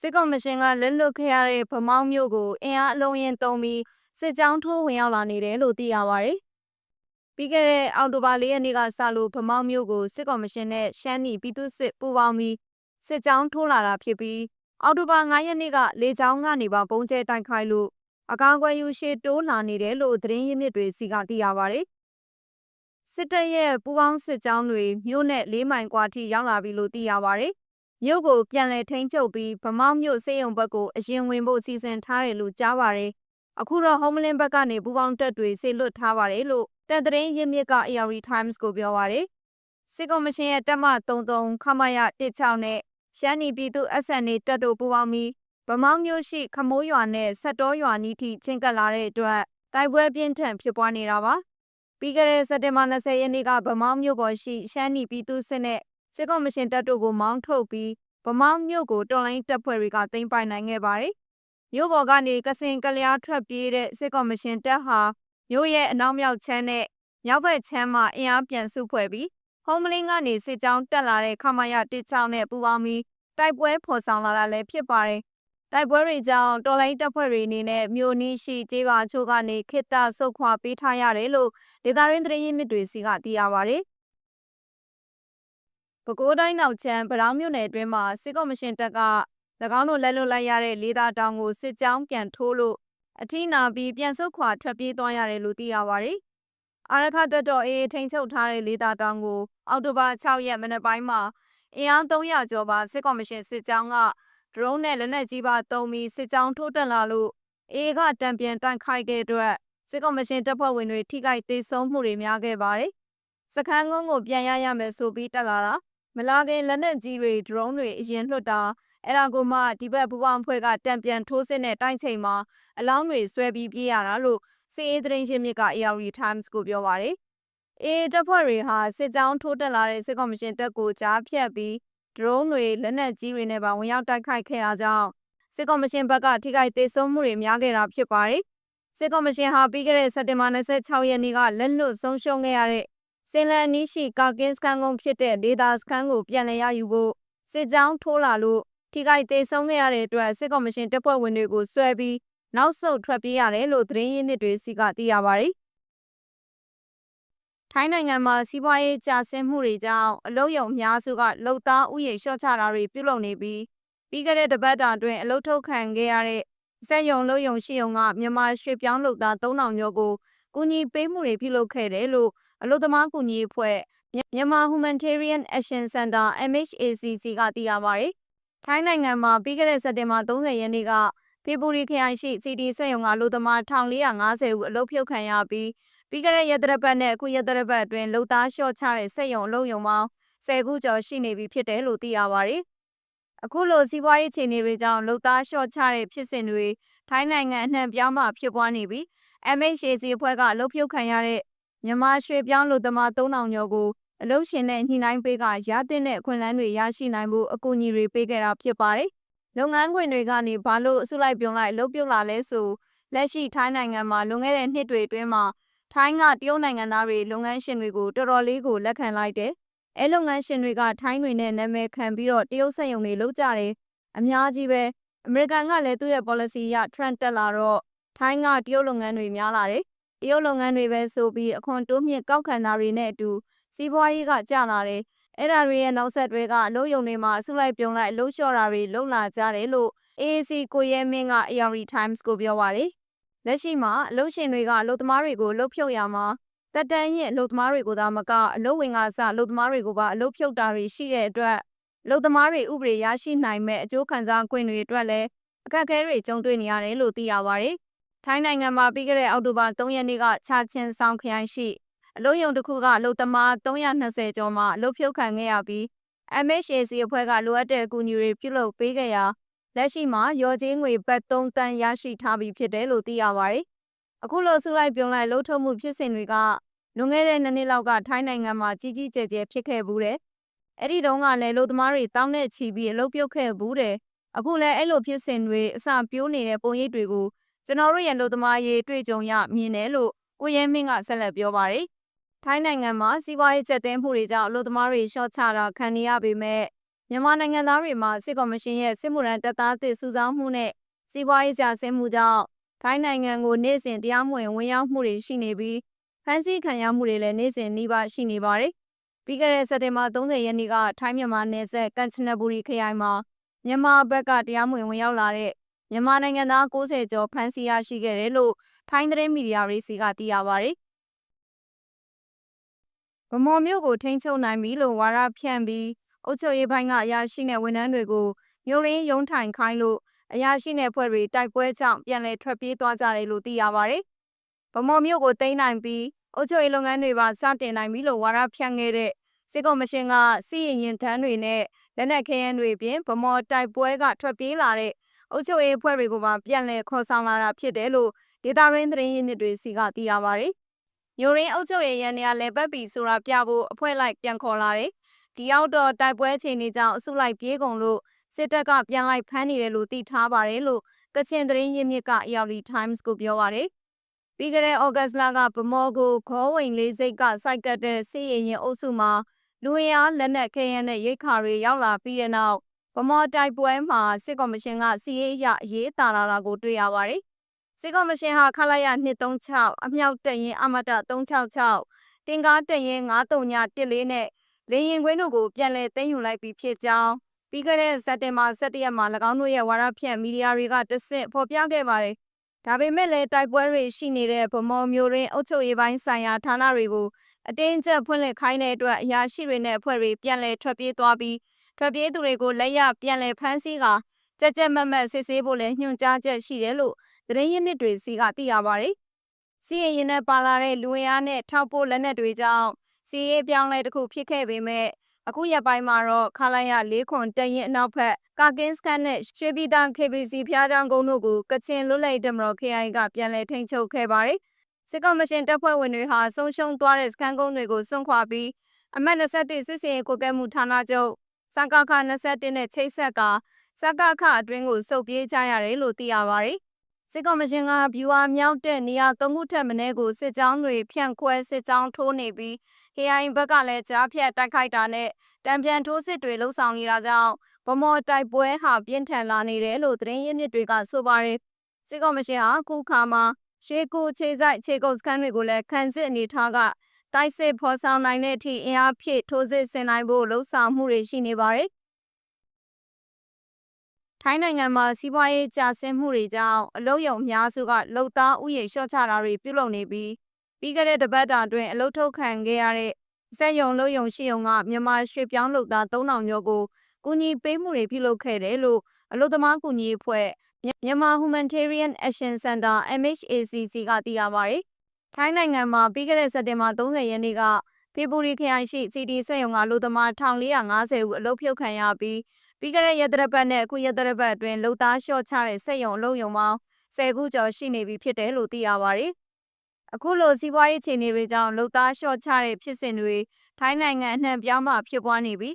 စစ်ကော်မရှင်ကလက်လွတ်ခဲ့ရတဲ့ဗမောင်းမြို့ကိုအင်အားအလုံးရင်သုံးပြီးစစ်ကြောင်းထိုးဝင်ရောက်လာနေတယ်လို့သိရပါတယ်။ပြီးခဲ့တဲ့အောက်တိုဘာ၄ရက်နေ့ကစလို့ဗမောင်းမြို့ကိုစစ်ကော်မရှင်နဲ့ရှမ်းနီပြည်သူ့စစ်ပူးပေါင်းပြီးစစ်ကြောင်းထိုးလာတာဖြစ်ပြီးအောက်တိုဘာ9ရက်နေ့ကလေကြောင်းကနေပါပုံကျဲတိုက်ခိုက်လို့အကာအကွယ်ယူရှေ့တိုးလာနေတယ်လို့သတင်းရင်းမြစ်တွေစီကသိရပါတယ်။စစ်တပ်ရဲ့ပူးပေါင်းစစ်ကြောင်းတွေမြို့နဲ့၄မိုင်ကွာထိရောက်လာပြီလို့သိရပါတယ်။ မြို့ကိုပြန်လည်ထိန်းချုပ်ပြီးဗမောင်းမြို့စေယုံဘက်ကိုအရင်ဝင်ဖို့စီစဉ်ထားတယ်လို့ကြားပါတယ်။အခုတော့ Homeland ဘက်ကနေပူးပေါင်းတပ်တွေဆေလွတ်ထားပါတယ်လို့တပ်သတင်းရင်းမြစ်က AR Times ကိုပြောပါတယ်။စစ်ကော်မရှင်ရဲ့တပ်မ33ခမရ16နဲ့ရှမ်းနီပြည်သူ SNA တပ်တို့ပူးပေါင်းပြီးဗမောင်းမြို့ရှိခမိုးရွာနဲ့ဆက်တော်ရွာနီးထိချင်းကပ်လာတဲ့အတွက်တိုက်ပွဲပြင်းထန်ဖြစ်ပွားနေတာပါ။ပြီးခဲ့တဲ့စက်တင်ဘာ20ရက်နေ့ကဗမောင်းမြို့ပေါ်ရှိရှမ်းနီပြည်သူစစ်နဲ့ စစ်ကော်မရှင်တပ်တို့ကိုမောင်းထုတ်ပြီးဗမောင်းမြို့ကိုတော်လိုင်းတပ်ဖွဲ့တွေကသိမ်းပိုက်နိုင်ခဲ့ပါတယ်။မြို့ပေါ်ကနေကစင်ကလျားထွက်ပြေးတဲ့စစ်ကော်မရှင်တပ်ဟာမြို့ရဲ့အနောက်မြောက်ချမ်းနဲ့မြောက်ဘက်ချမ်းမှာအင်အားပြန်စုဖွဲ့ပြီးဟုံးမလင်းကနေစစ်ကြောင်းတက်လာတဲ့ခမရ16နဲ့ပူးပေါင်းပြီးတိုက်ပွဲဖော်ဆောင်လာတာလည်းဖြစ်ပါတယ်။တိုက်ပွဲတွေကြောင့်တော်လိုင်းတပ်ဖွဲ့တွေအနေနဲ့မြို့နီးရှိကျေးပါချို့ကနေခိတ္တဆုတ်ခွာပေးထားရတယ်လို့ဒေသရင်းသတင်းရင်းမြစ်တွေစီကသိရပါတယ်။ ပဲခူးတိုင်းနောက်ချမ်းဗရောင်းမြို့နယ်အတွင်းမှာစစ်ကော်မရှင်တပ်က၎င်းတို့လက်လွတ်လိုက်ရတဲ့လေးသားတောင်ကိုစစ်ကြောင်းပြန်ထိုးလို့အထီးနာပြီးပြန်ဆုတ်ခွာထွက်ပြေးသွားရတယ်လို့သိရပါတယ်။အာရခတပ်တော်အေးထိန်ချုပ်ထားတဲ့လေးသားတောင်ကိုအောက်တိုဘာ6ရက်မနက်ပိုင်းမှာအင်အား300ကျော်ပါစစ်ကော်မရှင်စစ်ကြောင်းကဒရုန်းနဲ့လက်နက်ကြီးပါတုံးပြီးစစ်ကြောင်းထိုးတက်လာလို့အေးကတံပြန်တိုက်ခိုက်တဲ့အတွက်စစ်ကော်မရှင်တပ်ဖွဲ့ဝင်တွေထိခိုက်သေးဆုံးမှုတွေများခဲ့ပါတယ်။စခန်းကုန်းကိုပြန်ရရမယ်ဆိုပြီးတက်လာတာ မလာခင်လက်နက်ကြီးတွေဒရုန်းတွေအရင်လွှတ်တာအဲ့ဒါကိုမှဒီဘက်ပူပေါင်းဖွဲ့ကတံပြန်ထိုးစစ်နဲ့တိုက်ချိန်မှာအလောင်းတွေဆွဲပြီးပြေးရတာလို့စီအေးသတင်းရှင်မြစ်က AR Times ကိုပြောပါတယ်။အေးတပ်ဖွဲ့တွေဟာစစ်ကြောင်းထိုးတက်လာတဲ့စစ်ကော်မရှင်တပ်ကိုကြားဖြတ်ပြီးဒရုန်းတွေလက်နက်ကြီးတွေနဲ့ပါဝင်ရောက်တိုက်ခိုက်ခဲ့တာကြောင့်စစ်ကော်မရှင်ဘက်ကထိခိုက်သေးဆုံးမှုတွေများခဲ့တာဖြစ်ပါတယ်။စစ်ကော်မရှင်ဟာပြီးခဲ့တဲ့စက်တင်ဘာ26ရက်နေ့ကလက်လွတ်ဆုံးရှုံးခဲ့ရတဲ့ စင်လန်နီးရှိကာကင်းစခန်းကုန်းဖြစ်တဲ့ဒေတာစခန်းကိုပြန်လည်ရယူဖို့စစ်ကြောင်းထိုးလာလို့ထိခိုက်သေးဆုံးခဲ့ရတဲ့အတွက်စစ်ကော်မရှင်တပ်ဖွဲ့ဝင်တွေကိုဆွဲပြီးနောက်ဆုတ်ထွက်ပြေးရတယ်လို့သတင်းရင်းမြစ်တွေစီကသိရပါတယ်။ထိုင်းနိုင်ငံမှာစီးပွားရေးကျဆင်းမှုတွေကြောင့်အလုပ်ရုံအများစုကလုံသားဥယျာဉ်လျှော့ချတာတွေပြုလုပ်နေပြီးပြီးခဲ့တဲ့တပတ်တာအတွင်းအလုပ်ထုတ်ခံခဲ့ရတဲ့စက်ရုံလုပ်ရုံရှိုံကမြန်မာရွှေပြောင်းလုပ်သား3000ကျော်ကိုကူညီပေးမှုတွေပြုလုပ်ခဲ့တယ်လို့ အလို့သမားကူညီအဖွဲ့မြန်မာ Humanitarian Action Center MHACC ကသိရပါတယ်။ထိုင်းနိုင်ငံမှာပြီးခဲ့တဲ့စက်တင်ဘာ30ရက်နေ့ကဖေဘူရီခရိုင်ရှိ CD စက်ရုံကလူသမား1450ဦးအလုပ်ဖြုတ်ခံရပြီးပြီးခဲ့တဲ့ရက်သတ္တပတ်နဲ့အခုရက်သတ္တပတ်အတွင်းလုံသားလျှော့ချတဲ့စက်ရုံအလုပ်ရုံပေါင်း10ခုကျော်ရှိနေပြီဖြစ်တယ်လို့သိရပါတယ်။အခုလိုစီးပွားရေးခြေအနေတွေကြောင့်လုံသားလျှော့ချတဲ့ဖြစ်စဉ်တွေထိုင်းနိုင်ငံအနှံ့ပြောင်းမှဖြစ်ပွားနေပြီး MHAC အဖွဲ့ကအလုပ်ဖြုတ်ခံရတဲ့ မြန်မာရွှေပြောင်းလူသမား3000ကျော်ကိုအလုပ်ရှင်နဲ့ညှိနှိုင်းပေးကရတဲ့အခွင့်အလမ်းတွေရရှိနိုင်ဖို့အကူအညီတွေပေးခဲ့တာဖြစ်ပါတယ်။လုပ်ငန်းခွင်တွေကနေဘာလို့အစုလိုက်ပြုံလိုက်လုပ်ပြုတ်လာလဲဆိုလက်ရှိထိုင်းနိုင်ငံမှာလွန်ခဲ့တဲ့နှစ်တွေအတွင်းမှာထိုင်းကတရုတ်နိုင်ငံသားတွေလုပ်ငန်းရှင်တွေကိုတော်တော်လေးကိုလက်ခံလိုက်တယ်။အဲလုပ်ငန်းရှင်တွေကထိုင်းတွေနဲ့နာမည်ခံပြီးတော့တရုတ်စက်ရုံတွေလုပ်ကြတယ်။အများကြီးပဲအမေရိကန်ကလည်းသူ့ရဲ့ policy အရ trend တက်လာတော့ထိုင်းကတရုတ်လုပ်ငန်းတွေများလာတယ်။ တရုတ်လုပ်ငန်းတွေပဲဆိုပြီးအခွန်တိုးမြင့်ကောက်ခံတာတွေနဲ့အတူစီးပွားရေးကကျလာတယ်။အဲ့ဒါတွေရဲ့နောက်ဆက်တွဲကအလုပ်ရုံတွေမှာအစုလိုက်ပြုံလိုက်အလုပ်လျှော့တာတွေလုပ်လာကြတယ်လို့ AAC ကိုရဲမင်းက AR Times ကိုပြောပါတယ်။လက်ရှိမှာအလုပ်ရှင်တွေကအလုပ်သမားတွေကိုလှုပ်ဖြုတ်ရမှာတက်တန်းရဲ့အလုပ်သမားတွေကိုသာမကအလုပ်ဝင်ကစအလုပ်သမားတွေကိုပါအလုပ်ဖြုတ်တာတွေရှိတဲ့အတွက်အလုပ်သမားတွေဥပဒေရရှိနိုင်မဲ့အကျိုးခံစား권တွေအတွက်လည်းအခက်အခဲတွေကြုံတွေ့နေရတယ်လို့သိရပါတယ်။ ထိုင်းနိုင်ငံမှာပြီးခဲ့တဲ့အောက်တိုဘာ3ရက်နေ့ကချာချင်းဆောင်ခရိုင်ရှိအလို့ယုံတစ်ခုကအလို့သမား320ကျော်မှအလို့ဖြုတ်ခံခဲ့ရပြီး MHAC အဖွဲ့ကလိုအပ်တဲ့အကူအညီတွေပြုလုပ်ပေးခဲ့ရာလက်ရှိမှာရော်ကြီးငွေဘတ်3တန်းရရှိထားပြီးဖြစ်တယ်လို့သိရပါတယ်။အခုလိုဆုလိုက်ပြုံလိုက်လှုပ်ထုတ်မှုဖြစ်စဉ်တွေကလွန်ခဲ့တဲ့နှစ်နှစ်လောက်ကထိုင်းနိုင်ငံမှာကြီးကြီးကျယ်ကျယ်ဖြစ်ခဲ့ဘူးတယ်။အဲ့ဒီတုန်းကလည်းလူသမားတွေတောင်းနဲ့ချီပြီးအလုပ်ပြုတ်ခဲ့ဘူးတယ်။အခုလည်းအဲ့လိုဖြစ်စဉ်တွေအစပြိုးနေတဲ့ပုံရိပ်တွေကို ကျွန်တော်တို့ရဲ့လူသမားရေးတွေ့ကြုံရမြင်တယ်လို့ကိုရဲမင်းကဆက်လက်ပြောပါတယ်။ထိုင်းနိုင်ငံမှာစီးပွားရေးကျက်တဲမှုတွေကြောင့်အလုပ်သမားတွေရှော့ချတာခံနေရပေမဲ့မြန်မာနိုင်ငံသားတွေမှာစစ်ကော်မရှင်ရဲ့စစ်မှုထမ်းတပ်သားသစ်စုဆောင်းမှုနဲ့စီးပွားရေးကြာဆင်းမှုကြောင့်ထိုင်းနိုင်ငံကိုနေ့စဉ်တရားမဝင်ဝင်ရောက်မှုတွေရှိနေပြီးဖမ်းဆီးခံရမှုတွေလည်းနေ့စဉ်နှိပါရှိနေပါတယ်။ပြီးခဲ့တဲ့စက်တင်ဘာ30ရက်နေ့ကထိုင်းမြန်မာနယ်စပ်ကန်ချနဘူရီခရိုင်မှာမြန်မာဘက်ကတရားမဝင်ဝင်ရောက်လာတဲ့ မြန်မာနိုင်ငံသား60ကျော်ဖမ်းဆီးရရှိခဲ့တယ်လို့ထိုင်းသတင်းမီဒီယာတွေစီကသိရပါတယ်။ဗမော်မျိုးကိုထိန်းချုပ်နိုင်ပြီလို့ဝါရဖြန့်ပြီးအုပ်ချုပ်ရေးပိုင်းကအရာရှိတဲ့ဝန်ထမ်းတွေကိုမျိုးရင်းရုံးထိုင်ခိုင်းလို့အရာရှိတဲ့ဖွဲ့တွေတိုက်ပွဲကြောင့်ပြန်လည်ထွက်ပြေးသွားကြတယ်လို့သိရပါတယ်။ဗမော်မျိုးကိုတိန်းနိုင်ပြီးအုပ်ချုပ်ရေးလုပ်ငန်းတွေပါစတင်နိုင်ပြီလို့ဝါရဖြန့်ခဲ့တဲ့စစ်ကော်မရှင်ကစီရင်ရင်တန်းတွေနဲ့လက်နက်ခဲယမ်းတွေပြင်ဗမော်တိုက်ပွဲကထွက်ပြေးလာတဲ့ အုပ်ချုပ်ရေးအဖွဲ့တွေကိုပါပြန်လည်ခေါ်ဆောင်လာတာဖြစ်တယ်လို့ဒေတာရင်းသတင်းရင်းမြစ်တွေစီကသိရပါတယ်။မျိုးရင်းအုပ်ချုပ်ရေးရန်နေရာလဲပတ်ပြီးဆိုတာပြဖို့အဖွဲ့လိုက်ပြန်ခေါ်လာတယ်။ဒီရောက်တော့တိုက်ပွဲအခြေအနေကြောင့်အစုလိုက်ပြေးကုန်လို့စစ်တပ်ကပြန်လိုက်ဖမ်းနေတယ်လို့သိထားပါတယ်လို့ကချင်သတင်းရင်းမြစ်က EOD Times ကိုပြောပါတယ်။ပြီးကြတဲ့ဩဂတ်လကဗမော်ကိုခေါ်ဝင်လေးစိတ်ကစိုက်ကတ်တဲ့စီရင်ရင်အုပ်စုမှာလူဝင်အားလက်နက်ခဲယမ်းနဲ့ရိတ်ခါတွေရောက်လာပြီးတဲ့နောက် ဗမော်တိုက်ပွဲမှာစစ်ကော်မရှင်ကစီရေးအရအရေးတာလာတာကိုတွေ့ရပါတယ်။စစ်ကော်မရှင်ဟာခလာရ236အမြောက်တက်ရင်အမတ366တင်ကားတက်ရင်93914နဲ့လေရင်ခွင်းတို့ကိုပြန်လည်သိမ်းယူလိုက်ပြီးဖြစ်ကြောင်းပြီးခဲ့တဲ့စက်တင်ဘာ17ရက်မှာ၎င်းတို့ရဲ့ဝါရဖြန့်မီဒီယာတွေကတဆင့်ဖော်ပြခဲ့ပါတယ်။ဒါပေမဲ့လည်းတိုက်ပွဲတွေရှိနေတဲ့ဗမော်မျိုးရင်းအုပ်ချုပ်ရေးပိုင်းဆိုင်ရာဌာနတွေကိုအတင်းကျပ်ဖွင့်လှစ်ခိုင်းတဲ့အတွက်အရာရှိတွေနဲ့အဖွဲ့တွေပြန်လည်ထွက်ပြေးသွားပြီး ထွက်ပြေးသူတွေကိုလက်ရပြန်လည်ဖမ်းဆီးကာကြက်ကြက်မက်မက်စစ်ဆေးဖို့လည်းညွှန်ကြားချက်ရှိတယ်လို့သတင်းရင်းမြစ်တွေစီကသိရပါတယ်။စီရင်ရင်နဲ့ပါလာတဲ့လူဝင်အားနဲ့ထောက်ပို့လက်နက်တွေကြောင့်စီရေးပြောင်းလဲတစ်ခုဖြစ်ခဲ့ပေမဲ့အခုရက်ပိုင်းမှာတော့ခလာရ၄ခွန်တရင်အနောက်ဘက်ကာကင်းစကန်နဲ့ရွှေပြည်သာ KBC ဖျားချောင်းကုန်းတို့ကိုကချင်လွတ်လပ်တမတော် KI ကပြန်လည်ထိန်းချုပ်ခဲ့ပါတယ်။စစ်ကော်မရှင်တပ်ဖွဲ့ဝင်တွေဟာဆုံးရှုံးသွားတဲ့စကန်ကုန်းတွေကိုစွန့်ခွာပြီးအမတ်21စစ်စင်ရေးကိုကဲမှုဌာနချုပ် စကခ21နဲ့ချိတ်ဆက်ကစကခအတွင်းကိုစုပ်ပြေးကြရတယ်လို့သိရပါတယ်။စစ်ကော်မရှင်ကဗျူဟာမြောက်တဲ့နေရာ၃ခုထက်မနည်းကိုစစ်ကြောင်းတွေဖြန့်ခွဲစစ်ကြောင်းထိုးနေပြီး KI ဘက်ကလည်းကြားဖြတ်တိုက်ခိုက်တာနဲ့တံပြန်ထိုးစစ်တွေလှုပ်ဆောင်နေတာကြောင့်ဗမော်တိုက်ပွဲဟာပြင်းထန်လာနေတယ်လို့သတင်းရင်းမြစ်တွေကဆိုပါတယ်။စစ်ကော်မရှင်ဟာခုခါမှာရွှေကိုခြေဆိုင်ခြေကုပ်စခန်းတွေကိုလည်းခန်းစစ်အနေထားက တိုက်စစ်ဖော်ဆောင်နိုင်တဲ့အထိအင်အားဖြည့်ထိုးစစ်ဆင်နိုင်ဖို့လှုံ့ဆော်မှုတွေရှိနေပါတယ်။ထိုင်းနိုင်ငံမှာစီးပွားရေးကျဆင်းမှုတွေကြောင့်အလုပ်ရုံအများစုကလုံသားဥယျာဉ်လျှော့ချတာတွေပြုလုပ်နေပြီးပြီးခဲ့တဲ့တပတ်တာအတွင်းအလုပ်ထုတ်ခံခဲ့ရတဲ့စက်ရုံလုပ်ရုံရှိုံကမြန်မာရွှေပြောင်းလုပ်သား3000ကျော်ကိုကူညီပေးမှုတွေပြုလုပ်ခဲ့တယ်လို့အလုပ်သမားကူညီအဖွဲ့မြန်မာ Humanitarian Action Center MHACC ကသိရပါတယ်။ ထိုင်းနိုင်ငံမှာပြီးခဲ့တဲ့စက်တင်ဘာ30ရက်နေ့ကဖေဘူရီခရိုင်ရှိ CD စက်ရုံကလူသမား1450ဦးအလုပ်ဖြုတ်ခံရပြီးပြီးခဲ့တဲ့ရက်သတ္တပတ်နဲ့အခုရက်သတ္တပတ်အတွင်းလုံသားလျှော့ချတဲ့စက်ရုံအလုပ်ရုံပေါင်း10ခုကျော်ရှိနေပြီဖြစ်တယ်လို့သိရပါတယ်။အခုလိုစီးပွားရေးအခြေအနေတွေကြောင့်လုံသားလျှော့ချတဲ့ဖြစ်စဉ်တွေထိုင်းနိုင်ငံအနှံ့ပြောင်းမှဖြစ်ပွားနေပြီး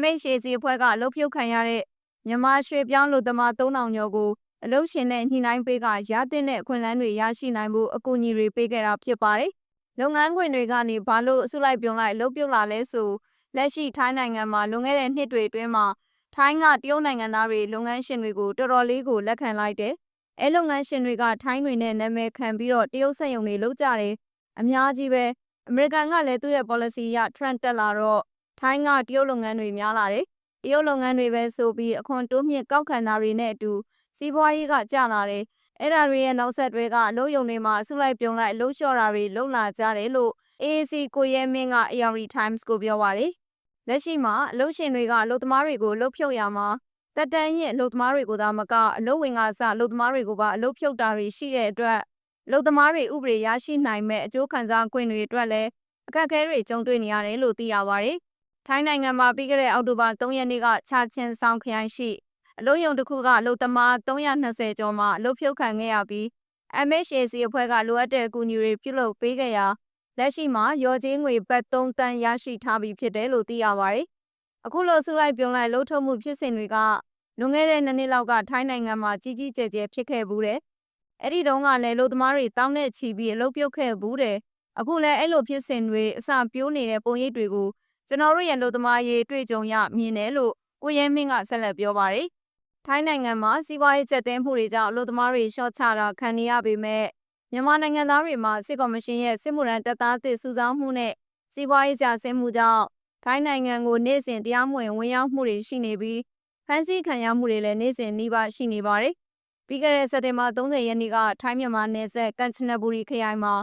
MHAC အဖွဲ့ကလှုပ်ဖြုတ်ခံရတဲ့မြန်မာရွှေပြောင်းလူသမား3000ကျော်ကို အလုရှင်နဲ့ညှိနှိုင်းပေးကရတဲ့အခွင့်အလမ်းတွေရရှိနိုင်ဖို့အကူအညီတွေပေးခဲ့တာဖြစ်ပါတယ်။လုပ်ငန်းခွင်တွေကနေဘာလို့အစုလိုက်ပြုံလိုက်လှုပ်ပြုတ်လာလဲဆိုလက်ရှိထိုင်းနိုင်ငံမှာလွန်ခဲ့တဲ့နှစ်တွေအတွင်းမှာထိုင်းကတရုတ်နိုင်ငံသားတွေလုပ်ငန်းရှင်တွေကိုတော်တော်လေးကိုလက်ခံလိုက်တယ်။အဲလုပ်ငန်းရှင်တွေကထိုင်းတွေနဲ့နာမည်ခံပြီးတော့တရုတ်စက်ရုံတွေလုပ်ကြတယ်။အများကြီးပဲအမေရိကန်ကလည်းသူ့ရဲ့ policy အရ trend တက်လာတော့ထိုင်းကတရုတ်လုပ်ငန်းတွေများလာတယ်။တရုတ်လုပ်ငန်းတွေပဲဆိုပြီးအခွန်တိုးမြင့်ကောက်ခံတာတွေနဲ့အတူ စီးပွားရေးကကျလာတယ်။အဲ့ဒါတွေရဲ့နောက်ဆက်တွဲကအလုပ်ရုံတွေမှာအစုလိုက်ပြုံလိုက်အလုပ်လျှော့တာတွေလုပ်လာကြတယ်လို့ AAC ကိုရဲမင်းက AR Times ကိုပြောပါတယ်။လက်ရှိမှာအလုပ်ရှင်တွေကအလုပ်သမားတွေကိုလှုပ်ဖြုတ်ရမှာတက်တန်းရဲ့အလုပ်သမားတွေကိုသာမကအလုပ်ဝင်ကစအလုပ်သမားတွေကိုပါအလုပ်ဖြုတ်တာတွေရှိတဲ့အတွက်အလုပ်သမားတွေဥပဒေရရှိနိုင်မဲ့အကျိုးခံစား권တွေအတွက်လည်းအခက်အခဲတွေကြုံတွေ့နေရတယ်လို့သိရပါတယ်။ထိုင်းနိုင်ငံမှာပြီးခဲ့တဲ့အောက်တိုဘာ3ရက်နေ့ကချာချင်းဆောင်ခရိုင်ရှိ အလို့ယုံတစ်ခုကအလို့သမား320ကျော်မှအလို့ဖြုတ်ခံခဲ့ရပြီး MHAC အဖွဲ့ကလိုအပ်တဲ့အကူအညီတွေပြုလုပ်ပေးခဲ့ရာလက်ရှိမှာရော်ကြီးငွေဘတ်3တန်းရရှိထားပြီးဖြစ်တယ်လို့သိရပါတယ်။အခုလိုဆုလိုက်ပြုံလိုက်လှုပ်ထုတ်မှုဖြစ်စဉ်တွေကလွန်ခဲ့တဲ့နှစ်နှစ်လောက်ကထိုင်းနိုင်ငံမှာကြီးကြီးကျယ်ကျယ်ဖြစ်ခဲ့ဘူးတယ်။အဲ့ဒီတုန်းကလည်းလူသမားတွေတောင်းနဲ့ချီပြီးအလုပ်ပြုတ်ခဲ့ဘူးတယ်။အခုလည်းအဲ့လိုဖြစ်စဉ်တွေအစပြိုးနေတဲ့ပုံရိပ်တွေကိုကျွန်တော်တို့ရဲ့လူသမားရေးတွေ့ကြုံရမြင်တယ်လို့ကိုရဲမင်းကဆက်လက်ပြောပါတယ်။ ထိုင်းနိုင်ငံမှာစီးပွားရေးကျက်တဲမှုတွေကြောင့်အလို့သမားတွေရှော့ချတာခံနေရပေမဲ့မြန်မာနိုင်ငံသားတွေမှာစစ်ကော်မရှင်ရဲ့စစ်မှုထမ်းတပ်သားအသစ်စုဆောင်းမှုနဲ့စီးပွားရေးကျဆင်းမှုကြောင့်ထိုင်းနိုင်ငံကိုနေ့စဉ်တရားမဝင်ဝင်ရောက်မှုတွေရှိနေပြီးဖမ်းဆီးခံရမှုတွေလည်းနေ့စဉ်နှိပါရှိနေပါတယ်။ပြီးခဲ့တဲ့စက်တင်ဘာ30ရက်နေ့ကထိုင်းမြန်မာနယ်စပ်ကန်ချနဘူရီခရိုင်မှာ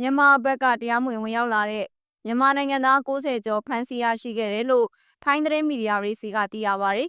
မြန်မာဘက်ကတရားမဝင်ဝင်ရောက်လာတဲ့မြန်မာနိုင်ငံသား60ကျော်ဖမ်းဆီးရရှိခဲ့တယ်လို့ထိုင်းသတင်းမီဒီယာတွေစီကသိရပါတယ်